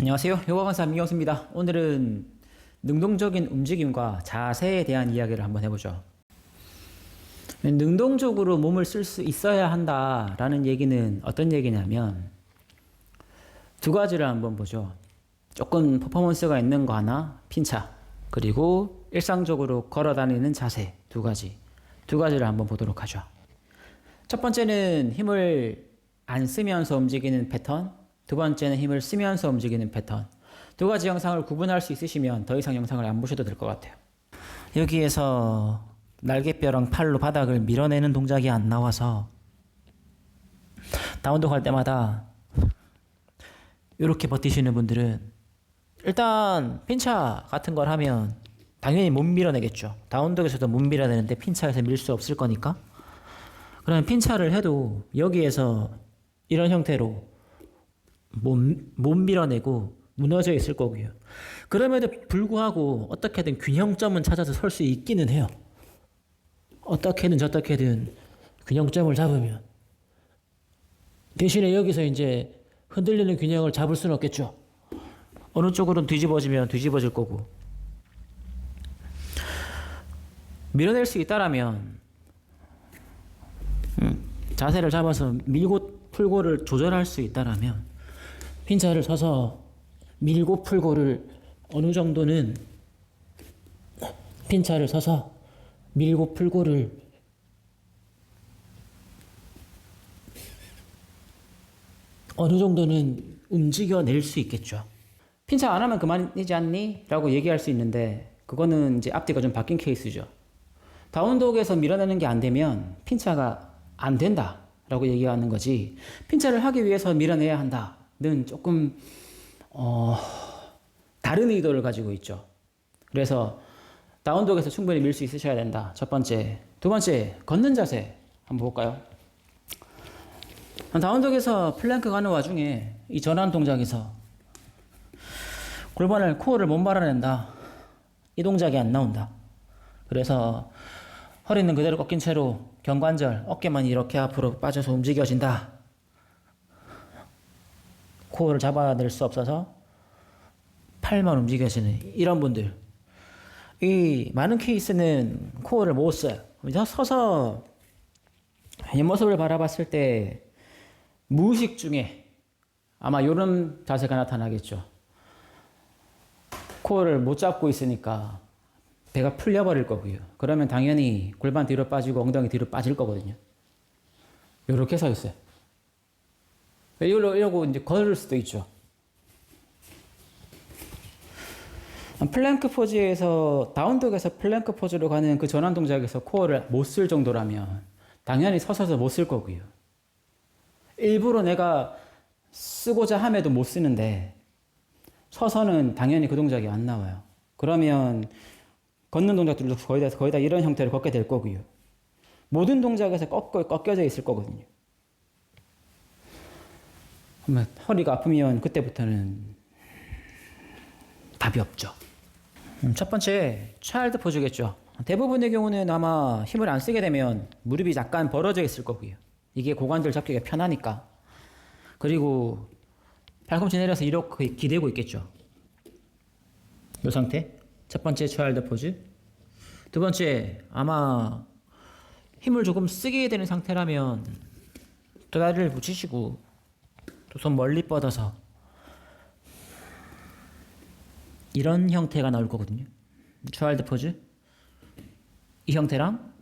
안녕하세요. 요가 강사 민경수입니다. 오늘은 능동적인 움직임과 자세에 대한 이야기를 한번 해보죠. 능동적으로 몸을 쓸 수 있어야 한다라는 얘기는 어떤 얘기냐면 두 가지를 한번 보죠. 조금 퍼포먼스가 있는 거 하나, 핀차. 그리고 일상적으로 걸어 다니는 자세 두 가지. 두 가지를 한번 보도록 하죠. 첫 번째는 힘을 안 쓰면서 움직이는 패턴. 두 번째는 힘을 쓰면서 움직이는 패턴. 두 가지 영상을 구분할 수 있으시면 더 이상 영상을 안 보셔도 될 것 같아요. 여기에서 날개뼈랑 팔로 바닥을 밀어내는 동작이 안 나와서 다운독 할 때마다 이렇게 버티시는 분들은 일단 핀차 같은 걸 하면 당연히 못 밀어내겠죠. 다운독에서도 못 밀어내는데 핀차에서 밀 수 없을 거니까. 그러면 핀차를 해도 여기에서 이런 형태로 못, 못 밀어내고 무너져 있을 거고요. 그럼에도 불구하고 어떻게든 균형점은 찾아서 설 수 있기는 해요. 어떻게든 저떻게든 균형점을 잡으면. 대신에 여기서 이제 흔들리는 균형을 잡을 수는 없겠죠. 어느 쪽으로 뒤집어지면 뒤집어질 거고. 밀어낼 수 있다라면, 음, 자세를 잡아서 밀고 풀고를 조절할 수 있다라면, 핀자를 서서 밀고 풀고를 어느 정도는 핀차를 서서 밀고 풀고를 어느 정도는 움직여낼 수 있겠죠. 핀차 안 하면 그만이지 않니? 라고 얘기할 수 있는데 그거는 이제 앞뒤가 좀 바뀐 케이스죠. 다운독에서 밀어내는 게 안 되면 핀차가 안 된다 라고 얘기하는 거지 핀차를 하기 위해서 밀어내야 한다 는 조금 어, 다른 의도를 가지고 있죠. 그래서 다운독에서 충분히 밀 수 있으셔야 된다. 첫 번째. 두 번째, 걷는 자세 한번 볼까요? 다운독에서 플랭크 가는 와중에 이 전환 동작에서 골반을 코어를 못 말아낸다. 이 동작이 안 나온다. 그래서 허리는 그대로 꺾인 채로 경관절, 어깨만 이렇게 앞으로 빠져서 움직여진다. 코어를 잡아낼 수 없어서 팔만 움직여지는 이런 분들. 이 많은 케이스는 코어를 못 써요. 서서 옆모습을 바라봤을 때 무의식 중에 아마 이런 자세가 나타나겠죠. 코어를 못 잡고 있으니까 배가 풀려버릴 거고요. 그러면 당연히 골반 뒤로 빠지고 엉덩이 뒤로 빠질 거거든요. 이렇게 서 있어요. 이러고, 이러고 이제 걸을 수도 있죠. 플랭크 포즈에서 다운독에서 플랭크 포즈로 가는 그 전환 동작에서 코어를 못 쓸 정도라면 당연히 서서서 못 쓸 거고요. 일부러 내가 쓰고자 함에도 못 쓰는데 서서는 당연히 그 동작이 안 나와요. 그러면 걷는 동작들도 거의 다, 거의 다 이런 형태로 걷게 될 거고요. 모든 동작에서 꺾여, 꺾여져 있을 거거든요. 허리가 아프면 그때부터는 답이 없죠. 음, 첫 번째, 차일드 포즈겠죠. 대부분의 경우는 아마 힘을 안 쓰게 되면 무릎이 약간 벌어져 있을 거고요. 이게 고관절 잡기가 편하니까. 그리고 팔꿈치 내려서 이렇게 기대고 있겠죠. 이 상태. 첫 번째 차일드 포즈. 두 번째, 아마 힘을 조금 쓰게 되는 상태라면 두 다리를 붙이시고 두 손 멀리 뻗어서 이런 형태가 나올 거거든요. 차일드 포즈. 이 형태랑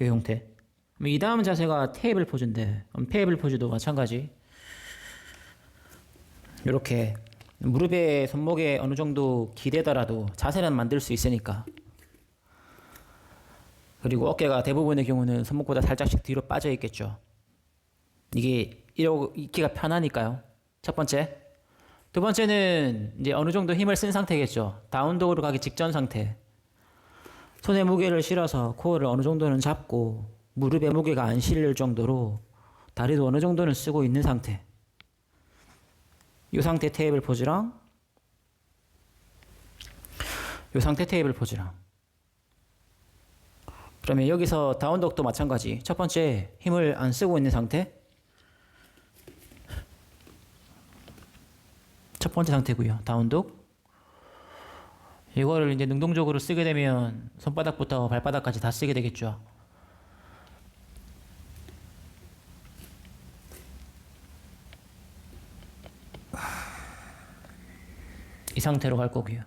이 형태. 이 다음 자세가 테이블 포즈인데 테이블 포즈도 마찬가지. 이렇게 무릎에 손목에 어느 정도 기대더라도 자세는 만들 수 있으니까. 그리고 어깨가 대부분의 경우는 손목보다 살짝씩 뒤로 빠져 있겠죠. 이게 있기가 편하니까요. 첫 번째. 두 번째는 이제 어느 정도 힘을 쓴 상태겠죠. 다운독으로 가기 직전 상태. 손에 무게를 실어서 코어를 어느 정도는 잡고 무릎에 무게가 안 실릴 정도로 다리도 어느 정도는 쓰고 있는 상태. 이 상태 테이블 포즈랑 이 상태 테이블 포즈랑 그러면 여기서 다운독도 마찬가지. 첫 번째 힘을 안 쓰고 있는 상태. 번째 상태고요. 다운독. 이거를 이제 능동적으로 쓰게 되면 손바닥부터 발바닥까지 다 쓰게 되겠죠. 이 상태로 갈 거고요.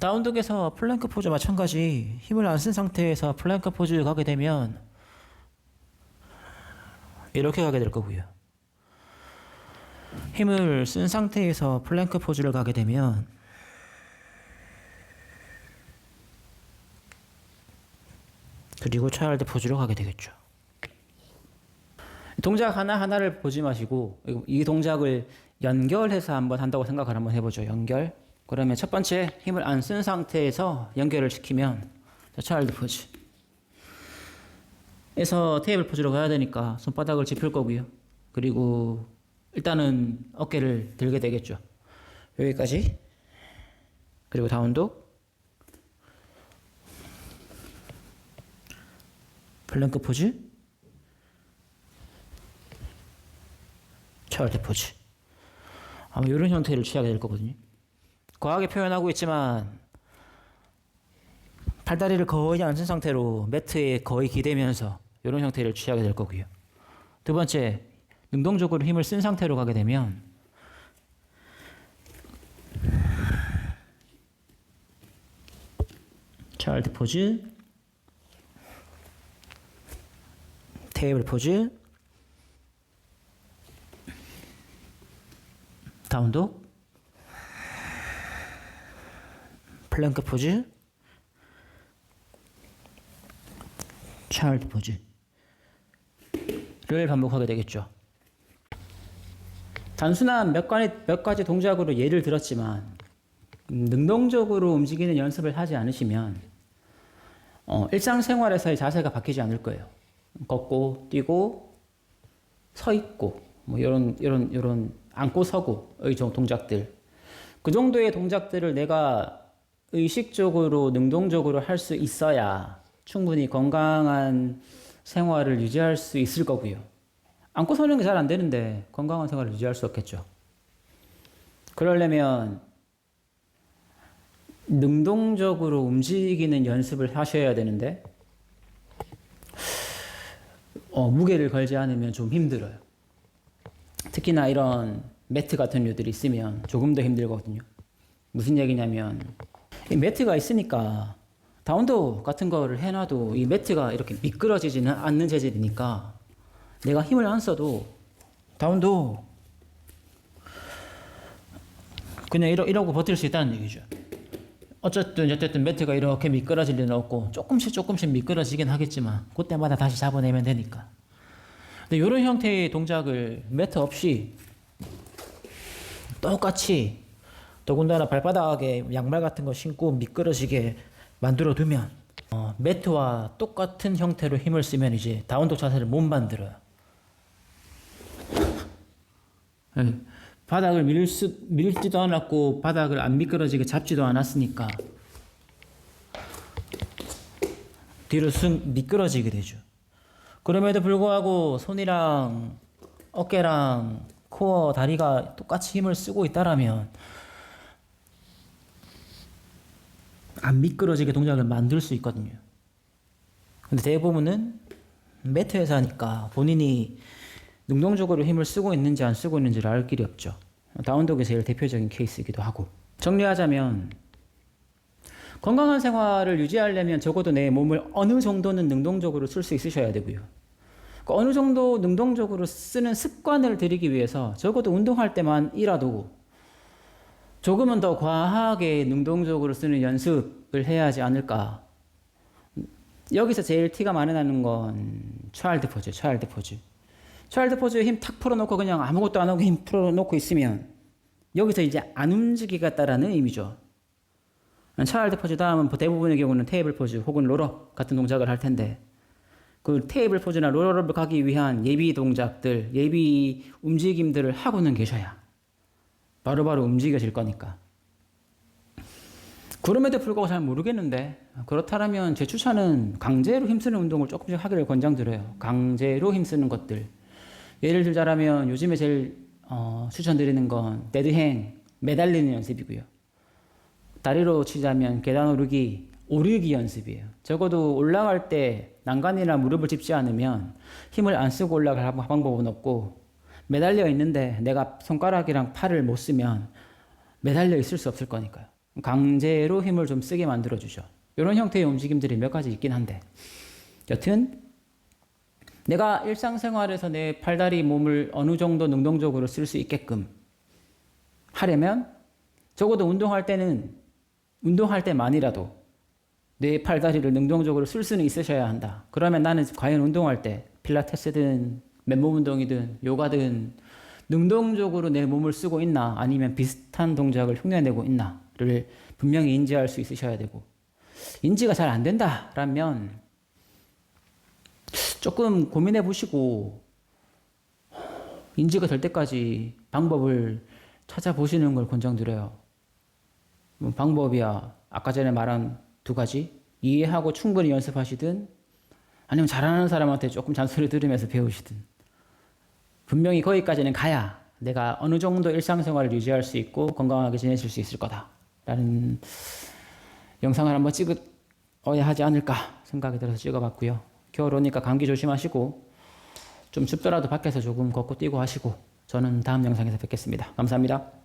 다운독에서 플랭크 포즈 마찬가지 힘을 안 쓴 상태에서 플랭크 포즈 가게 되면 이렇게 가게 될 거고요. 힘을 쓴 상태에서 플랭크 포즈를 가게 되면 그리고 차일드 포즈로 가게 되겠죠. 동작 하나 하나를 보지 마시고 이 동작을 연결해서 한번 한다고 생각을 한번 해보죠. 연결. 그러면 첫 번째 힘을 안 쓴 상태에서 연결을 시키면 차일드 포즈. 에서 테이블 포즈로 가야 되니까 손바닥을 짚을 거고요. 그리고 일단은 어깨를 들게 되겠죠. 여기까지. 그리고 다운독. 플랭크 포즈. 차일드 포즈. 아마 이런 형태를 취하게 될 거거든요. 과하게 표현하고 있지만 팔다리를 거의 앉은 상태로 매트에 거의 기대면서 이런 형태를 취하게 될 거고요. 두 번째, 능동적으로 힘을 쓴 상태로 가게 되면 차일드 포즈, 테이블 포즈, 다운독, 플랭크 포즈, 차일드 포즈를 반복하게 되겠죠. 단순한 몇 가지, 몇 가지 동작으로 예를 들었지만 능동적으로 움직이는 연습을 하지 않으시면 어, 일상생활에서의 자세가 바뀌지 않을 거예요. 걷고 뛰고 서 있고 뭐 이런 이런 이런 앉고 서고의 정- 동작들 그 정도의 동작들을 내가 의식적으로 능동적으로 할 수 있어야 충분히 건강한 생활을 유지할 수 있을 거고요. 앉고 서는 게 잘 안 되는데 건강한 생활을 유지할 수 없겠죠. 그러려면 능동적으로 움직이는 연습을 하셔야 되는데 어, 무게를 걸지 않으면 좀 힘들어요. 특히나 이런 매트 같은 류들이 있으면 조금 더 힘들거든요. 무슨 얘기냐면 이 매트가 있으니까 다운도 같은 거를 해놔도 이 매트가 이렇게 미끄러지지는 않는 재질이니까 내가 힘을 안 써도 다운도 그냥 이러, 이러고 버틸 수 있다는 얘기죠. 어쨌든 어쨌든 매트가 이렇게 미끄러질 일은 없고 조금씩 조금씩 미끄러지긴 하겠지만 그때마다 다시 잡아내면 되니까. 근데 이런 형태의 동작을 매트 없이 똑같이 더군다나 발바닥에 양말 같은 거 신고 미끄러지게 만들어 두면 어, 매트와 똑같은 형태로 힘을 쓰면 이제 다운독 자세를 못 만들어요. 예, 바닥을 밀 수, 밀지도 않았고 바닥을 안 미끄러지게 잡지도 않았으니까 뒤로 쑥 미끄러지게 되죠. 그럼에도 불구하고 손이랑 어깨랑 코어, 다리가 똑같이 힘을 쓰고 있다라면 안 미끄러지게 동작을 만들 수 있거든요. 근데 대부분은 매트에서 하니까 본인이 능동적으로 힘을 쓰고 있는지 안 쓰고 있는지를 알 길이 없죠. 다운독이 제일 대표적인 케이스이기도 하고. 정리하자면 건강한 생활을 유지하려면 적어도 내 몸을 어느 정도는 능동적으로 쓸 수 있으셔야 되고요. 그 어느 정도 능동적으로 쓰는 습관을 들이기 위해서 적어도 운동할 때만이라도 조금은 더 과하게 능동적으로 쓰는 연습을 해야 하지 않을까. 여기서 제일 티가 많이 나는 건 차일드 포즈, 차일드 포즈. 차일드 포즈에 힘 탁 풀어놓고 그냥 아무것도 안 하고 힘 풀어놓고 있으면 여기서 이제 안 움직이겠다라는 의미죠. 차일드 포즈 다음은 대부분의 경우는 테이블 포즈 혹은 롤업 같은 동작을 할 텐데 그 테이블 포즈나 롤업을 가기 위한 예비 동작들, 예비 움직임들을 하고는 계셔야 바로바로 움직여질 거니까. 그럼에도 불구하고 잘 모르겠는데 그렇다면 제 추천은 강제로 힘쓰는 운동을 조금씩 하기를 권장드려요. 강제로 힘쓰는 것들. 예를 들자면 요즘에 제일 어, 추천드리는 건 데드행, 매달리는 연습이고요. 다리로 치자면 계단 오르기, 오르기 연습이에요. 적어도 올라갈 때 난간이나 무릎을 짚지 않으면 힘을 안 쓰고 올라갈 방법은 없고 매달려 있는데 내가 손가락이랑 팔을 못 쓰면 매달려 있을 수 없을 거니까요. 강제로 힘을 좀 쓰게 만들어 주죠. 이런 형태의 움직임들이 몇 가지 있긴 한데 여튼 내가 일상생활에서 내 팔다리 몸을 어느 정도 능동적으로 쓸 수 있게끔 하려면 적어도 운동할 때는 운동할 때만이라도 내 팔다리를 능동적으로 쓸 수는 있으셔야 한다. 그러면 나는 과연 운동할 때 필라테스든 맨몸 운동이든 요가든 능동적으로 내 몸을 쓰고 있나 아니면 비슷한 동작을 흉내내고 있나를 분명히 인지할 수 있으셔야 되고 인지가 잘 안 된다라면 조금 고민해 보시고 인지가 될 때까지 방법을 찾아보시는 걸 권장드려요. 뭐 방법이야 아까 전에 말한 두 가지 이해하고 충분히 연습하시든 아니면 잘하는 사람한테 조금 잔소리 들으면서 배우시든 분명히 거기까지는 가야 내가 어느 정도 일상생활을 유지할 수 있고 건강하게 지내실 수 있을 거다라는 영상을 한번 찍어야 하지 않을까 생각이 들어서 찍어봤고요. 겨울 오니까 감기 조심하시고 좀 춥더라도 밖에서 조금 걷고 뛰고 하시고 저는 다음 영상에서 뵙겠습니다. 감사합니다.